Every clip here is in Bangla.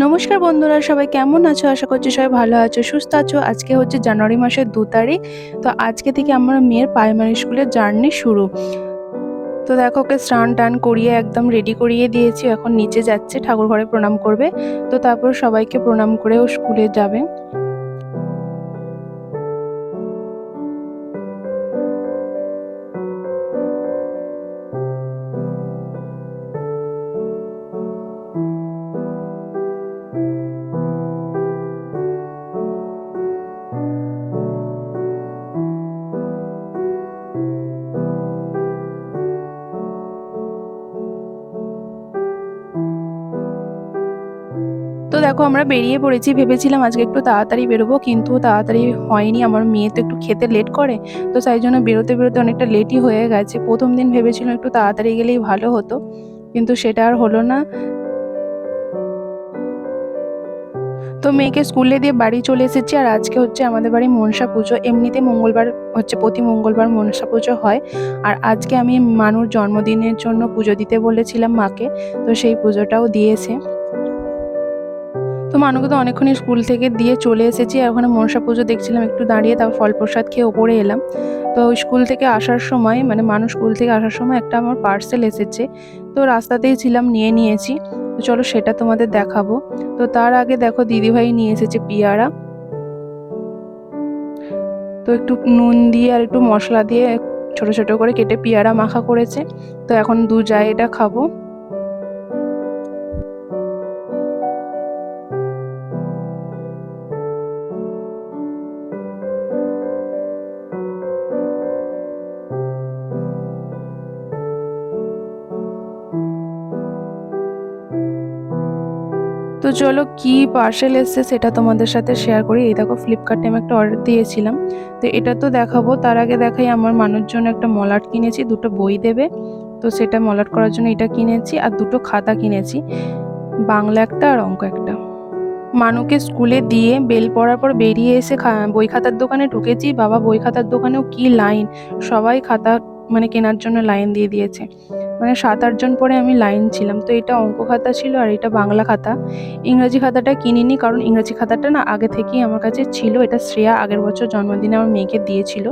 নমস্কার বন্ধুরা, সবাই কেমন আছো? আশা করছি সবাই ভালো আছো, সুস্থ আছো। আজকে হচ্ছে জানুয়ারি মাসের দু তারিখ, তো আজকে থেকে আমার মেয়ের প্রাইমারি স্কুলের জার্নি শুরু। তো দেখো, ওকে স্নান টান করিয়ে একদম রেডি করিয়ে দিয়েছি, এখন নিচে যাচ্ছে, ঠাকুর ঘরে প্রণাম করবে। তো তারপর সবাইকে প্রণাম করে ও স্কুলে যাবে। দেখো, আমরা বেরিয়ে পড়েছি। ভেবেছিলাম আজকে একটু তাড়াতাড়ি বেরোবো, কিন্তু তাড়াতাড়ি হয়নি। আমার মেয়ে তো একটু খেতে লেট করে, তো তাই জন্য বেরোতে বেরোতে অনেকটা লেটই হয়ে গেছে। প্রথম দিন ভেবেছিলাম একটু তাড়াতাড়ি গেলেই ভালো হতো, কিন্তু সেটা আর হলো না। তো মেয়েকে স্কুলে দিয়ে বাড়ি চলে এসেছি, আর আজকে হচ্ছে আমাদের বাড়ি মনসা পুজো। এমনিতে মঙ্গলবার হচ্ছে, প্রতি মঙ্গলবার মনসা পুজো হয়। আর আজকে আমি মানুর জন্মদিনের জন্য পুজো দিতে বলেছিলাম মাকে, তো সেই পুজোটাও দিয়েছে। তো মানুকে তো অনেকক্ষণই স্কুল থেকে দিয়ে চলে এসেছি, আর ওখানে মনসা পুজো দেখছিলাম, একটু দাঁড়িয়ে তারপর ফল প্রসাদ খেয়ে ওপরে এলাম। তো স্কুল থেকে আসার সময় মানে মানুষ স্কুল থেকে আসার সময় একটা আমার পার্সেল এসেছে, তো রাস্তাতেই ছিলাম, নিয়ে নিয়েছি। তো চলো সেটা তোমাদের দেখাবো। তো তার আগে দেখো, দিদিভাই নিয়ে এসেছে পিয়ারা। তো একটু নুন দিয়ে আর একটু মশলা দিয়ে ছোট ছোট করে কেটে পিয়ারা মাখা করেছে। তো এখন দু যায় এটা খাব। তো চলো কি পার্সেল এসছে সেটা তোমাদের সাথে শেয়ার করি। এই দেখো ফ্লিপকার্টে আমি একটা অর্ডার দিয়েছিলাম। তো এটা তো দেখাবো। তার আগে দেখাই আমার মানুষ জন্য একটা মলাট কিনেছি, দুটো বই দেবে। তো সেটা মলাট করার জন্য এটা কিনেছি আর দুটো খাতা কিনেছি। বাংলা একটা আর অঙ্ক একটা। মানুকে স্কুলে দিয়ে বেল পড়ার পর বেরিয়ে এসে বই খাতার দোকানে ঢুকেছি। বাবা বই খাতার দোকানেও কি লাইন সবাই খাতা মানে কেনার জন্য লাইন দিয়ে দিয়েছে। মানে সাত আটজন পরে আমি লাইন ছিলাম। তো এটা অঙ্ক খাতা ছিল আর এটা বাংলা খাতা। ইংরাজি খাতাটা কিনিনি কারণ ইংরাজি খাতাটা না আগে থেকেই আমার কাছে ছিল। এটা শ্রেয়া আগের বছর জন্মদিনে আমার মেয়েকে দিয়েছিল।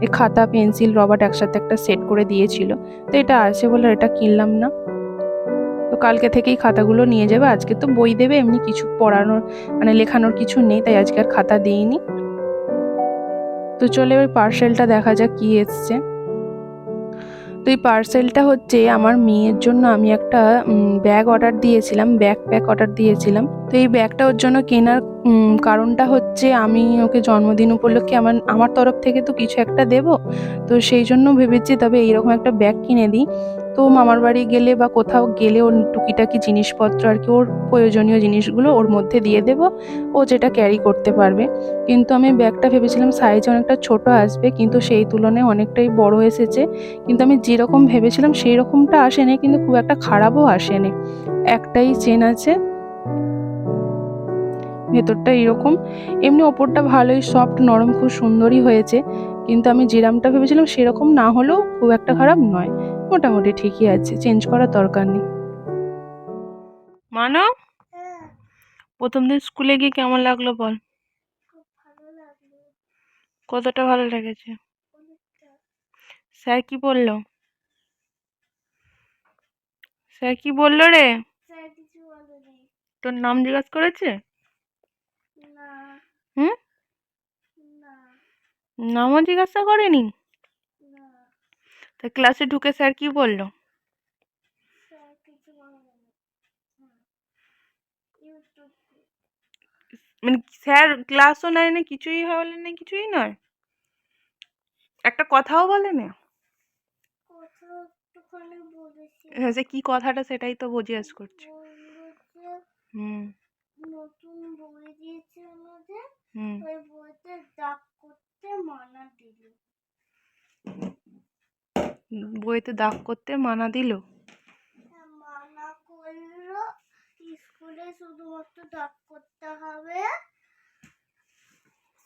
এই খাতা, পেন্সিল, রবার্ট একসাথে একটা সেট করে দিয়েছিল। তো এটা আছে বলে এটা কিনলাম না। তো কালকে থেকেই খাতাগুলো নিয়ে যাবে। আজকে তো বই দেবে, এমনি কিছু পড়ানোর মানে লেখানোর কিছু নেই, তাই আজকে আর খাতা দিইনি। তো চলে এবার পার্সেলটা দেখা যাক কি এসছে। তো এই পার্সেলটা হচ্ছে আমার মেয়ের জন্য আমি একটা ব্যাগ অর্ডার দিয়েছিলাম ব্যাগ প্যাক অর্ডার দিয়েছিলাম। তো এই ব্যাগটা ওর জন্য কেনার কারণটা হচ্ছে আমি ওকে জন্মদিন উপলক্ষে আমার আমার তরফ থেকে তো কিছু একটা দেব। তো সেই জন্য ভেবেছি তবে এইরকম একটা ব্যাগ কিনে দিই। তো মামার বাড়ি গেলে বা কোথাও গেলে ওর টুকিটাকি জিনিসপত্র আর কি, ওর প্রয়োজনীয় জিনিসগুলো ওর মধ্যে দিয়ে দেব। ও যেটা ক্যারি করতে পারবে। কিন্তু আমি ব্যাগটা ভেবেছিলাম সাইজ অনেকটা ছোট আসবে, কিন্তু সেই তুলনায় অনেকটাই বড় এসেছে। কিন্তু আমি যেরকম ভেবেছিলাম সেই রকমটা আসেনি, কিন্তু খুব একটা খারাপও আসেনি। একটাই চেন আছে। ভেতরটা এরকম। এমনি ওপরটা ভালোই সফট নরম, খুব সুন্দরই হয়েছে। কিন্তু আমি যেরামটা ভেবেছিলাম সেরকম না হলেও খুব একটা খারাপ নয়। মোটামুটি ঠিকই আছে চেঞ্জ করার দরকার নেই। মানো প্রথম দিন স্কুলে গিয়ে কেমন লাগল বল? কতটা ভালো লেগেছে? স্যার কি বলল? স্যার কি বলল রে? তোর নাম জিজ্ঞাসা করেছে? হুম? নামও জিজ্ঞাসা করেনি? তা ক্লাসে ঢুকে স্যার কি বলল? মানে স্যার ক্লাসও নেয় না কিছুই হলে না কিছুই নয়? একটা কথাও বলে না হ্যাঁ সে কি কথাটা সেটাই তো জিজ্ঞেস করছে। হুম। নতুন বই দিয়েছে আমাদের। হুম। ওই বইতে দাগ করতে মানা দিল। বইতে দাগ করতে মানা দিল? হ্যাঁ, মানা করল। স্কুলে শুধুমাত্র দাগ করতে হবে।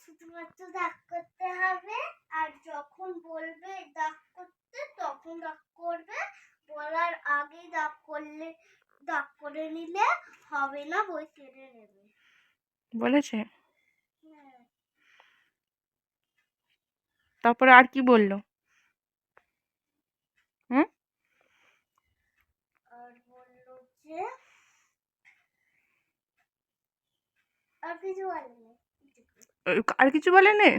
শুধুমাত্র দাগ করতে হবে। আর যখন বলবে দাগ করতে তখন দাগ করবে। বলার আগেই দাগ করলে দাগ করে নিলে হবে না বই কেড়ে নেবে। বলেছে? হ্যাঁ। তারপরে আর কি বলল হুম আর বলল যে আর কিছু বলেনি।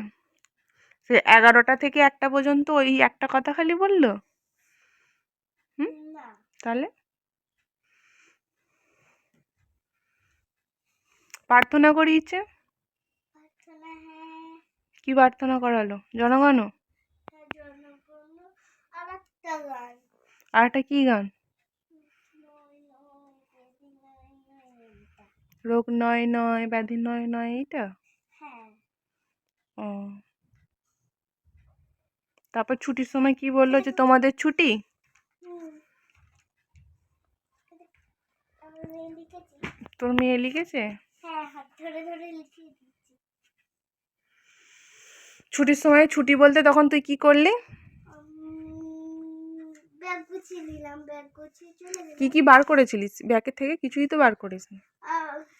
সে এগারোটা থেকে একটা পর্যন্ত ওই একটা কথা খালি বলল? না। তাহলে? প্রার্থনা করিয়েছে হ্যাঁ। কি প্রার্থনা করালো? জনগণ হ্যাঁ আর একটা কি গান? রোগ নয় নয় ব্যাধি নয় নয় এইটা? হ্যাঁ। ও। তারপর ছুটির সময় কি বলল যে তোমাদের ছুটি? তোর মেয়ে লিখেছে? হ্যাঁ ছুটির সময় ছুটি বলতে তখন তুই কি করলি? কি কি বার করেছিলিস? ব্যাগের থেকে কিছুই তো বার করিস একটা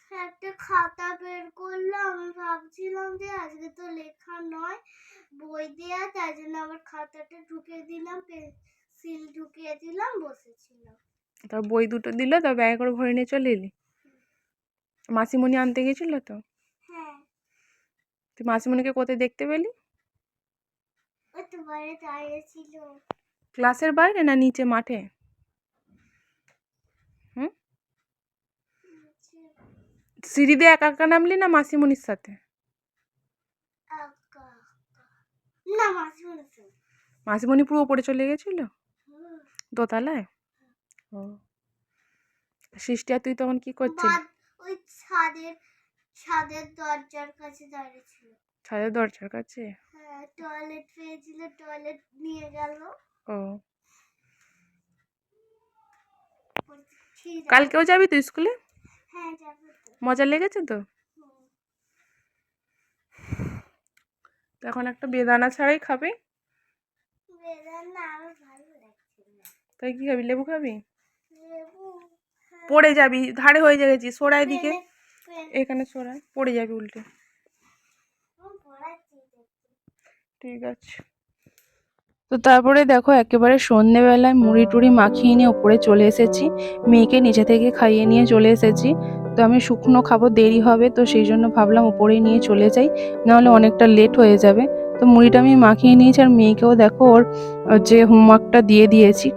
খাতা বের করলাম আমি ভাবছিলাম যে আজকে তো লেখা নয় বই দেয়া তাই জন্য আবার খাতাটা ঢুকিয়ে দিলাম পেন্সিল ঢুকিয়ে দিলাম বসেছিলাম। তার বই দুটো দিল তার ব্যাগে করে ভরে নিয়ে চলে এলি। মাসিমণি আনতে গেছিল তো? হ্যাঁ। তুই মাসিমণিকে কোথায় দেখতে পেলি? তো ক্লাসের বাইরে না নিচে মাঠে? সিঁড়ি দিয়ে একা একা নামলি না মাসিমণির সাথে? মাসিমণি পুরো ওপরে চলে গেছিল? দোতলায়? ও। সৃষ্টি আর তুই তখন কি করছিস ওই ছাদের ছাদের দরজার কাছে ছাদের দরজার কাছে? হ্যাঁ টয়লেট পেয়েছিল টয়লেট নিয়ে গেল। ও। কালকেও যাবি তুই স্কুলে? হ্যাঁ যাব। মজা লেগেছে তো? এখন একটা বেদানা ছাড়াই খাবি? তাই কি খাবি? লেবু খাবি? পড়ে যাবি ধারে হয়ে যাচ্ছি সোড়ায় দিকে। এখানে সোড়ায় পড়ে যাবি উল্টে। ঠিক আছে। তো তারপরে দেখো একেবারে সন্ধেবেলায় মুড়ি টুড়ি মাখিয়ে নিয়ে ওপরে চলে এসেছি। মেয়েকে নিচে থেকে খাইয়ে নিয়ে চলে এসেছি। তো আমি শুকনো খাব, দেরি হবে, তো সেই জন্য ভাবলাম উপরেই নিয়ে চলে যাই, নাহলে অনেকটা লেট হয়ে যাবে। তো মুড়িটা আমি মাখিয়ে নিয়েছি, আর মেয়েকেও দেখো ওর যে হোমওয়ার্কটা দিয়ে দিয়েছি।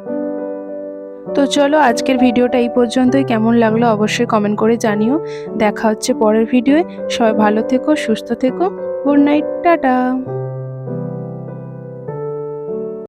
তো চলো আজকের ভিডিওটা এই পর্যন্তই, কেমন লাগল অবশ্যই কমেন্ট করে জানিও। দেখা হচ্ছে পরের ভিডিওয়ে, সবাই ভালো থেকো, সুস্থ থেকো গুড নাইট টাটা।